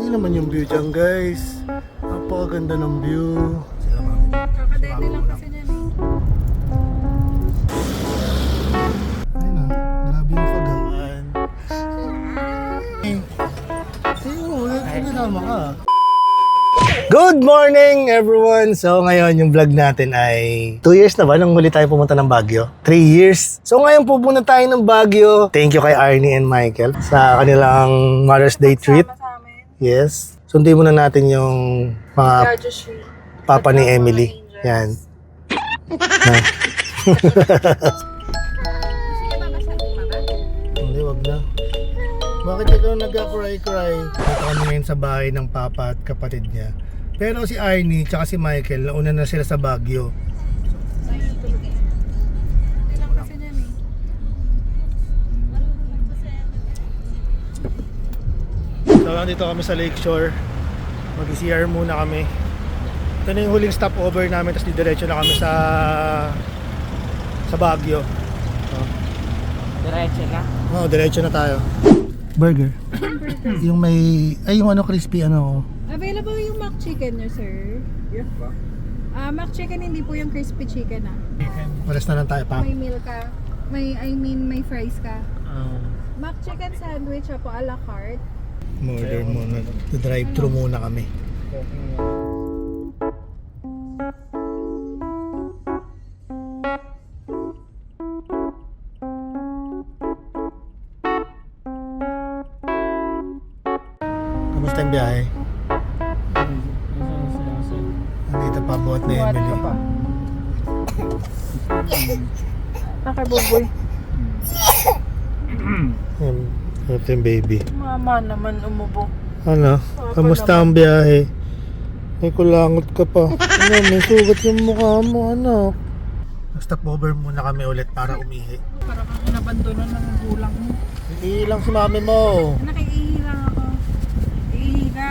Hindi naman yung view dyan guys. Napakaganda ng view. Kakadete lang kasi niyan eh. Ayun na, grabe yung nagkakama ka. Good morning everyone! So ngayon yung vlog natin ay 2 years na ba nung huli tayo pumunta ng Baguio? 3 years. So ngayon pupunta tayo ng Baguio. Thank you kay Arnie and Michael sa kanilang Mother's Day treat. Yes. Sundin muna natin yung mga papa ni Emily. Yan. Hindi, wag na. Bakit ikaw nagka-cry-cry? Dito kami ngayon sa bahay ng papa at kapatid niya. Pero si Arnie tsaka si Michael, nauna na sila sa Baguio. So nandito kami sa Lakeshore. Mag-CR muna kami. Ito na yung huling stopover namin tapos didiretso na kami sa sa Baguio. Diretso na. Oo, diretso na tayo. Burger. yung may ay yung ano crispy ano. Available yung mac chicken niyo, sir. Yes ba? Ah, mac chicken hindi po yung crispy chicken ah. Oras na lang tayo pa. May meal ka. May, I mean, may fries ka. Ah. Mac chicken sandwich ah, po a la carte. Order muna. Drive-thru muna kami. Kamusta yung biyahe? Nandito pa buhat na Emily. Nakabuboy. Yan, Ito yung baby. Mama naman umubo. Ano? Kamusta ang biyahe? May kulangot ka pa. Ano, may sugat yung mukha mo, anak. Stop over muna kami ulit para umihi. Para kang inabandono ng gulang mo. Iihi lang si mami mo. Nakiihi lang ako. Iihi ka.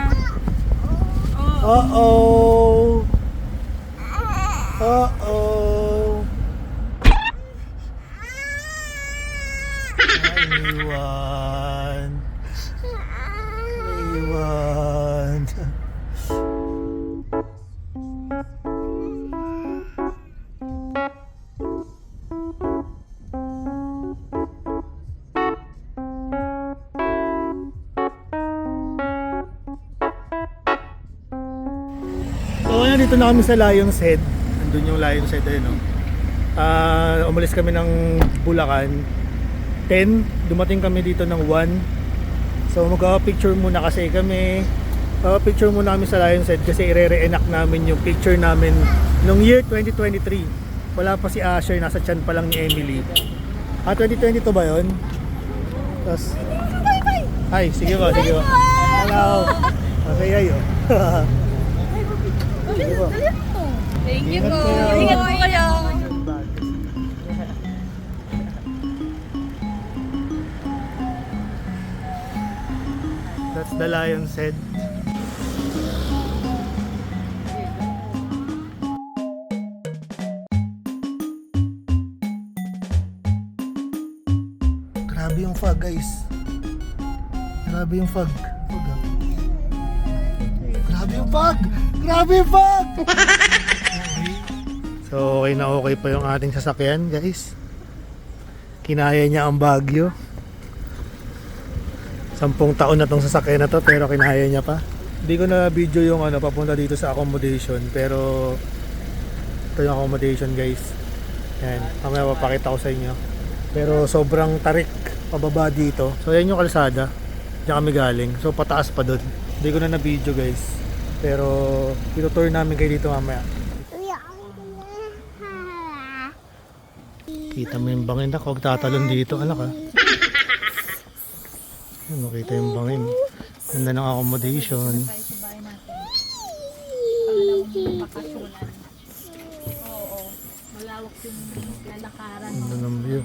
Oh, Uh-oh. Uh-oh. Na kami sa Lion's Head. Nandun yung Lion's Head ayun, no? Ah, umalis kami ng Bulacan. 10, dumating kami dito ng 1. So magka-picture muna kasi kami. picture muna kami sa Lion's Head kasi ire-reenact namin yung picture namin nung year 2023. Wala pa si Asher, nasa chan pa lang ni Emily. Ah, 2022 ba yun? Tapos... Hi, sige ba, sige ba. Hello. Okay, ayo. Thank you po. Ingat po kayo. That's the lion's head. Grabe yung fog guys. Grabe yung fog. Grabe yung fog! Grabe fog! so okay na okay pa yung ating sasakyan guys. Kinaya niya ang Baguio. Sampung taon na tong sasakyan na to pero kinaya niya pa. Hindi ko na video yung ano papunta dito sa accommodation pero ito yung accommodation guys. Yan, mamaya papakita ko sa inyo. Pero sobrang tarik pababa dito. So yan yung kalsada. Diyan kami galing. So pataas pa doon. Hindi ko na na video guys. Pero itutour namin kayo dito mamaya. Kita mo yung bangin ako, huwag tatalon dito, anak ha. Ano, kita yung bangin. Ganda ng accommodation. Tayo sa bahay natin. Pangalawang bakasyonan. Oo. Malawak yung lalakaran. Ganda ng view.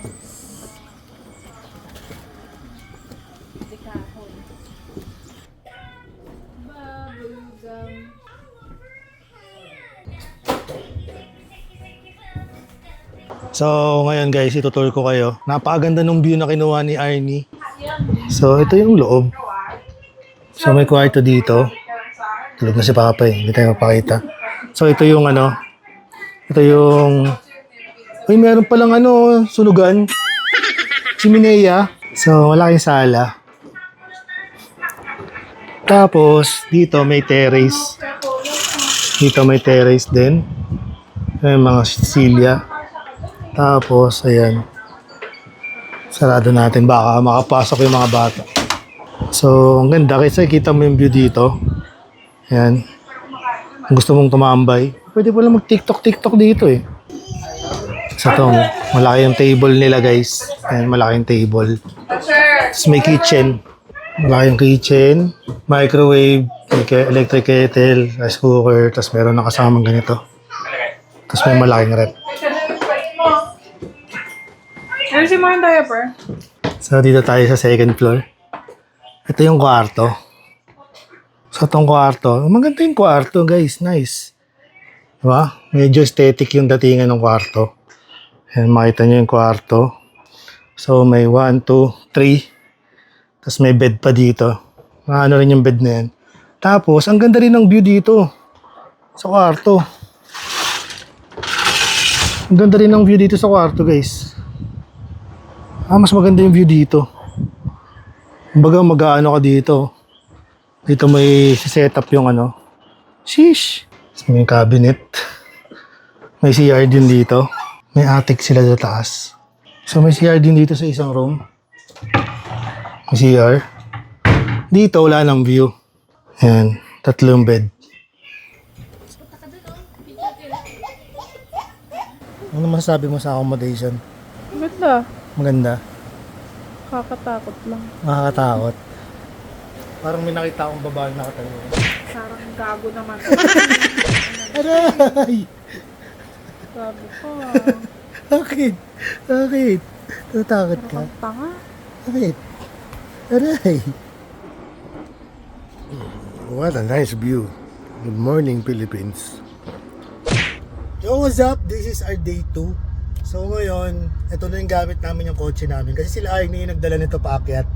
So, ngayon guys, itutour ko kayo. Napakaganda ng view na kinuha ni Arnie. So, ito yung loob. So may kwarto dito. Tulog na si Papa eh. Hindi tayo mapakita. So ito yung ano. Ito yung... Uy, meron palang ano, sunugan. Chiminea. So, wala kayong sala. Tapos, dito may terrace. Dito may terrace din. May mga silya. Tapos, ayan. Sarado natin. Baka makapasok yung mga bata. So, ang ganda. Kasi kita mo yung view dito. Ayan. Kung gusto mong tumambay, pwede pala mag-tiktok-tiktok dito eh. Sa to, malaki yung table nila guys. Ayan, malaki yung table. Tapos may kitchen. Malaki yung kitchen. Microwave, electric kettle, rice cooker, tapos meron na kasamang ganito. Tapos may malaking rep. Ayusin mo yung diaper. So, dito tayo sa second floor. Ito yung kwarto. Sa tong kwarto, maganda yung kwarto, guys. Nice. Diba? Medyo aesthetic yung datingan ng kwarto. Ayan, makita nyo yung kwarto. So, may 1, 2, 3. Tapos may bed pa dito. Ano rin yung bed na yan. Tapos, ang ganda rin ng view dito. Sa kwarto. Ang ganda rin ng view dito sa kwarto, guys. Ah, mas maganda yung view dito. Kumbaga mag-ano ka dito. Dito may setup yung ano. Sheesh. May cabinet. May CR din dito. May attic sila sa taas. So may CR din dito sa isang room. May CR. Dito wala nang view. Ayan. Tatlong bed. Ano masasabi mo sa accommodation? Ganda. Maganda. Kakatakot lang. Nakakatakot. Parang may nakita akong babae nakatayo. Parang gago naman. Aray! Sabi ko, Bakit? Bakit? Natatakot ka? ang tanga. Bakit? Aray! What a nice view. Good morning, Philippines. Yo, what's up? This is our day 2. So ngayon, ito na yung gamit namin yung kotse namin. Kasi sila ay yung nagdala nito paakyat.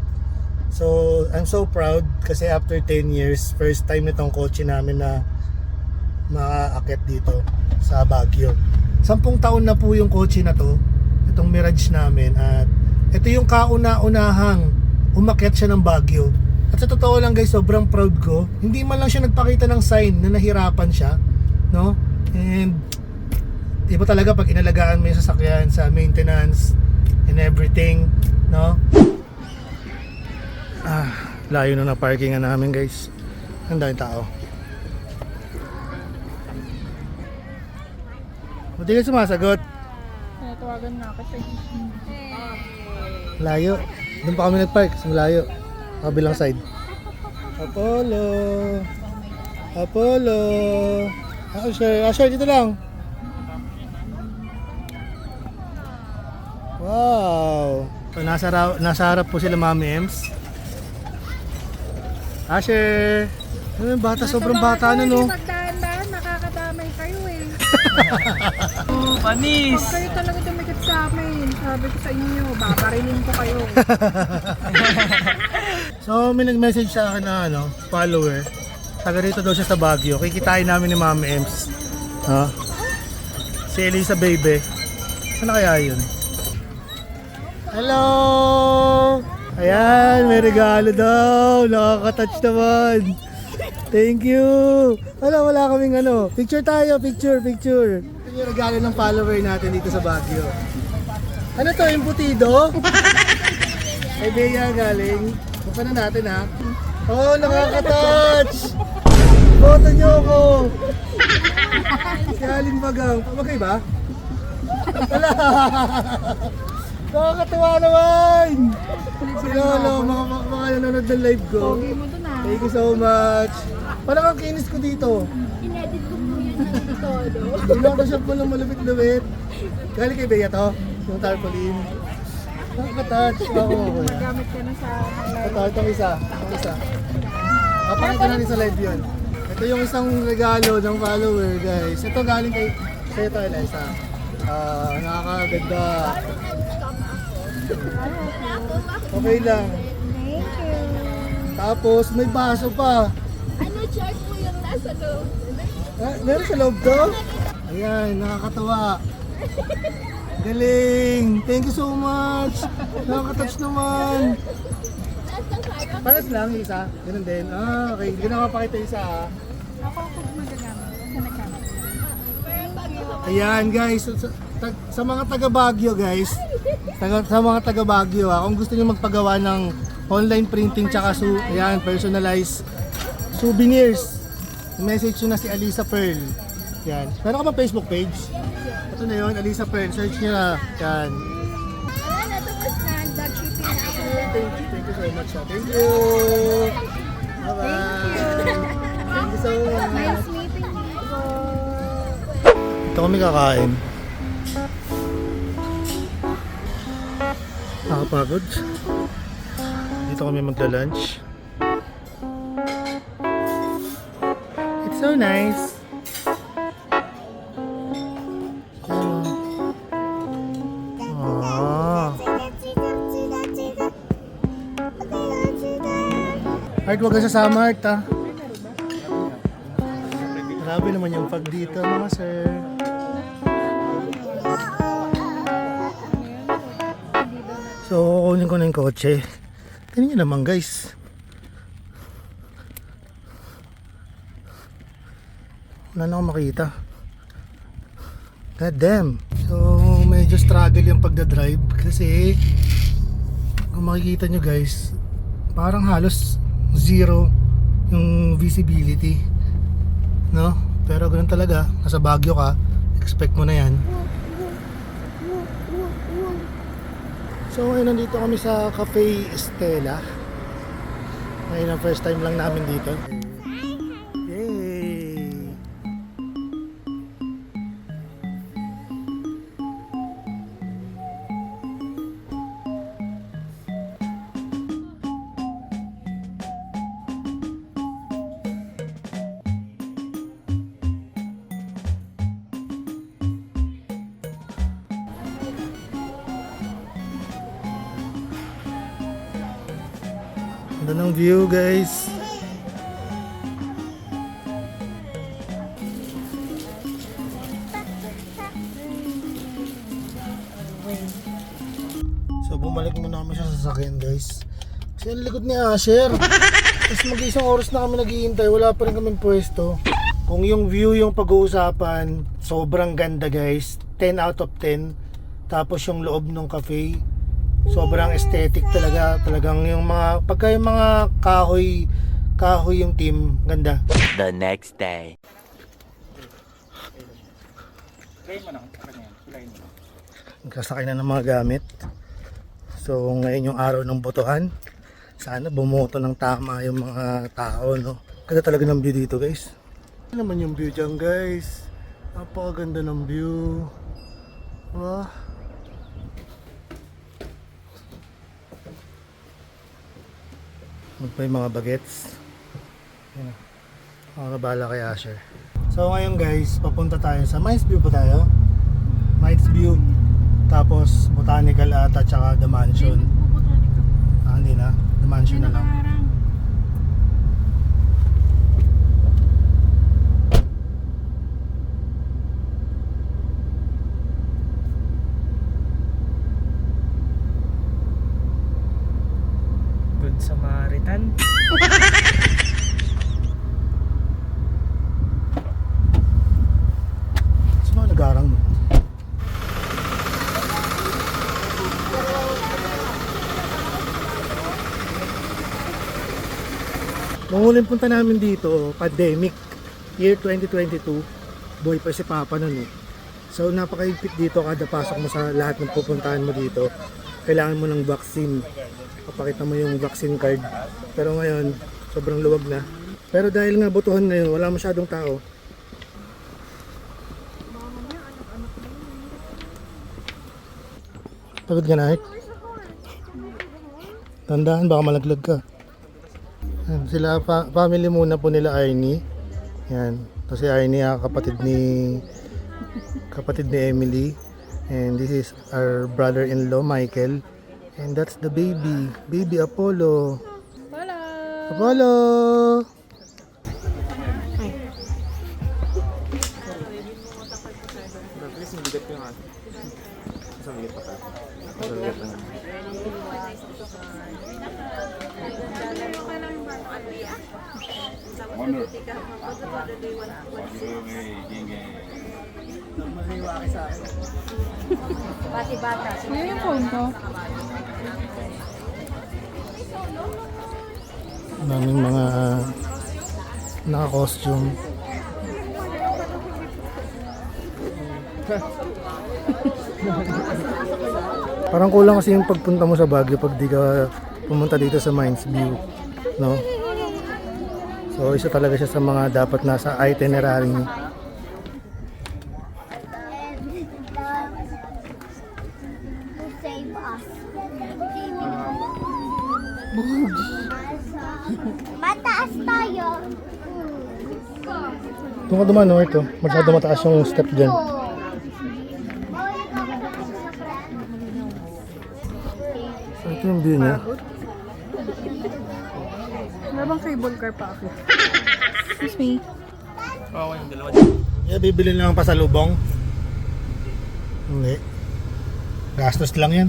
So, I'm so proud kasi after 10 years, first time nitong kotse namin na makaakyat dito sa Baguio. Sampung taon na po yung kotse na to, itong Mirage namin at ito yung kauna-unahang umakyat siya ng Baguio. At sa totoo lang guys, sobrang proud ko. Hindi man lang siya nagpakita ng sign na nahirapan siya, no? And iba talaga pag inalagaan mo yung sasakyan sa maintenance and everything, no? Ah, layo na na parkingan namin guys. Ang daming tao. Buti ka sumasagot. Natawagan nga kasi. Layo. Doon pa kami nag-park. Sa layo. Kabilang side. Apollo. Apollo. Asher. Asher, dito lang. Wow. So, nasa, ra- nasa harap po sila Mami Ems. Asher. Ano yung bata? Sobrang bata na no. Magdahan-dahan, nakakadamay kayo eh. Panis! Huwag kayo talaga dumikit sa amin. Sabi ko sa inyo, babarilin ko kayo. So may nag-message sa akin na ano, follower. Taga rito daw siya sa Baguio. Kikitain namin ni Mama Ems. Ha? Si Elisa Baby. Saan na kaya yun? Hello! Ayan, may regalo daw. Nakaka-touch naman. Thank you. Wala, wala kaming ano. Picture tayo, picture, picture. Ito yung regalo ng follower natin dito sa Baguio. Ano to, embutido? Kay Bea galing. Buksan na natin ha. Oh, nakaka-touch! Boto niyo ako! Si Aling Bagang. Pamagay ba? Wala! Nakakatuwa naman! Si Lolo, mga, mga, mga nanonood ng live ko. Pogi mo dun ah. Thank you so much. Parang ang kinis ko dito. Inedit ko po yan ng todo. Photoshop mo ng malupit-lupit. Galing kay Bea to. Yung tarpaulin. Nakaka-touch. Ako ako yan. Gamit ka na sa highlight. Ito, itong isa. Itong isa. Papakita natin sa live yun. Ito yung isang regalo ng follower, guys. Ito galing kay sa ito, Eliza. Ah, nakakaganda. Okay lang. Thank you. Tapos may baso pa. Ano chart po yung nasa loob? Ah, meron sa loob to? Ayan, nakakatawa. Galing! Thank you so much! Nakakatouch naman! Paras lang isa. Ganun din. Ah, okay. Hindi ko na mapakita isa ah. Ako po magagamit. Kasi nagkamit. Ako Ayan guys, sa, sa, mga taga Baguio guys, taga, sa mga taga Baguio ah, kung gusto niyo magpagawa ng online printing tsaka su, ayan, personalized souvenirs, message nyo na si Alisa Pearl. Yan. Meron ka ba Facebook page? Ito na yun, Alisa Pearl. Search nyo na. Yan. wala na tapos na, dog shipping na ako. Thank you, thank you so much. Thank you. Bye-bye. Thank you so much. Nice meeting you. Ito kami kakain. Nakapagod. Dito kami magla-lunch. It's so nice. Art, huwag ka sasama, Art, ah. Grabe naman yung pag dito, mga sir. So, kukunin ko na yung kotse. Tingnan nyo naman, guys. Wala na akong makita. God damn. So, medyo struggle yung pagdadrive kasi kung makikita nyo guys, parang halos zero yung visibility. No? Pero ganun talaga, nasa Baguio ka, expect mo na yan. So ngayon nandito kami sa Cafe Estela. Ngayon ang first time lang namin dito. Ganda ng view guys. So bumalik muna kami sa sasakyan guys. Kasi ang likod ni Asher. Tapos mag-isang oras na kami naghihintay, wala pa rin kami pwesto. Kung yung view yung pag-uusapan, sobrang ganda guys. 10 out of 10. Tapos yung loob ng cafe, sobrang aesthetic talaga. Talagang yung mga, pagka yung mga kahoy, kahoy yung team, ganda. the next day. Nagkasakay na ng mga gamit. So ngayon yung araw ng botohan. Sana bumoto ng tama yung mga tao, no? Ganda talaga ng view dito, guys. Ano naman yung view dyan, guys? Napakaganda ng view. Wah. Yung mga bagets. Yan. Na bahala kay Asher. So ngayon guys, papunta tayo sa Mines View po tayo. Mines View. Tapos Botanical ata tsaka The Mansion. Ah, hindi na. The Mansion na lang. Good Samaritan. Sa mga nagarang mo. Nung huling punta namin dito, pandemic, year 2022, boy pa si Papa nun eh. So napakaigpit dito kada pasok mo sa lahat ng pupuntahan mo dito. Kailangan mo ng vaccine. Papakita mo yung vaccine card. Pero ngayon, sobrang luwag na. Pero dahil nga botohan na yun, wala masyadong tao. Pagod ka na, Ike? Tandaan, baka malaglag ka. Sila, pa, family muna po nila Arnie. Yan. Tapos si Arnie, ah, kapatid ni kapatid ni Emily. And this is our brother-in-law, Michael. And that's the baby. Baby Apollo. Hola! Apollo! Ano yung phone ko? Daming mga naka-costume. Parang kulang kasi yung pagpunta mo sa Baguio pag di ka pumunta dito sa Mines View. No? So isa talaga siya sa mga dapat nasa itinerary niyo. Mataas tayo. Doon ka duman, no? Ito. Masyado mataas yung step dyan. So ito yung view niya. Wala bang cable car pa ako? Excuse me. Oo, yung dalawa. Yeah, bibili lang ang pasalubong. Hindi. Gastos lang yan.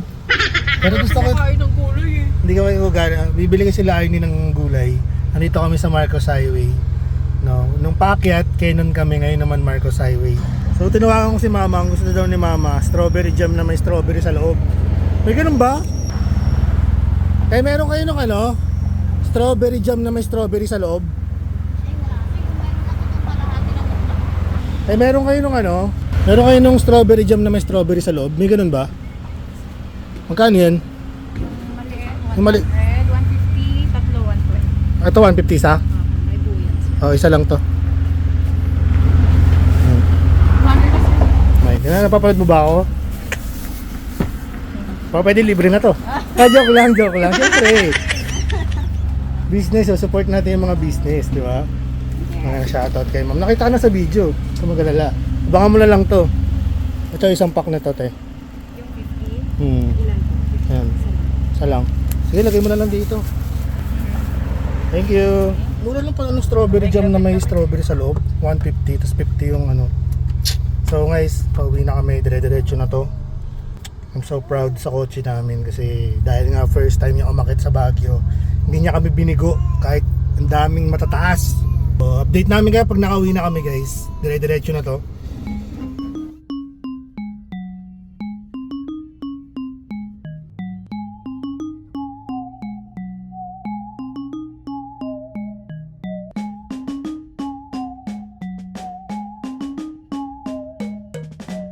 Pero gusto ko, Kain ng kulay eh. hindi ka kayo gana. Bibili kasi sila Arnie ng gulay. Nandito kami sa Marcos Highway. No, nung paakyat, Canon kami ngayon naman Marcos Highway. So tinawagan ko si Mama, ang gusto daw ni Mama, strawberry jam na may strawberry sa loob. May ganun ba? Eh meron kayo ng ano? Strawberry jam na may strawberry sa loob? Eh meron kayo ng ano? Meron kayo ng strawberry jam na may strawberry sa loob? May ganun ba? Magkano yan? Yung mali. Red, 150, tatlo 120. Ito 150 isa? May buyans. Oh, isa lang to. May, na napapanood mo ba ako? Pa pwede libre na to. Ah, joke lang, joke lang. Siyempre. Business, so support natin yung mga business, di ba? Mga shoutout kay ma'am. Nakita na sa video. Kung magalala. Abangan mo na lang to. Ito isang pack na to, te. Yung 50, Hmm. ilan po? Yan. Isa lang. Sige, lagay mo na lang dito. Thank you. Mura lang pala ng strawberry jam na may strawberry sa loob. 150, tapos 50 yung ano. So guys, pauwi na kami. Dire-diretso na to. I'm so proud sa kotse namin kasi dahil nga first time niya umakit sa Baguio, hindi niya kami binigo kahit ang daming matataas. So, update namin kayo pag nakauwi na kami guys. Dire-diretso na to.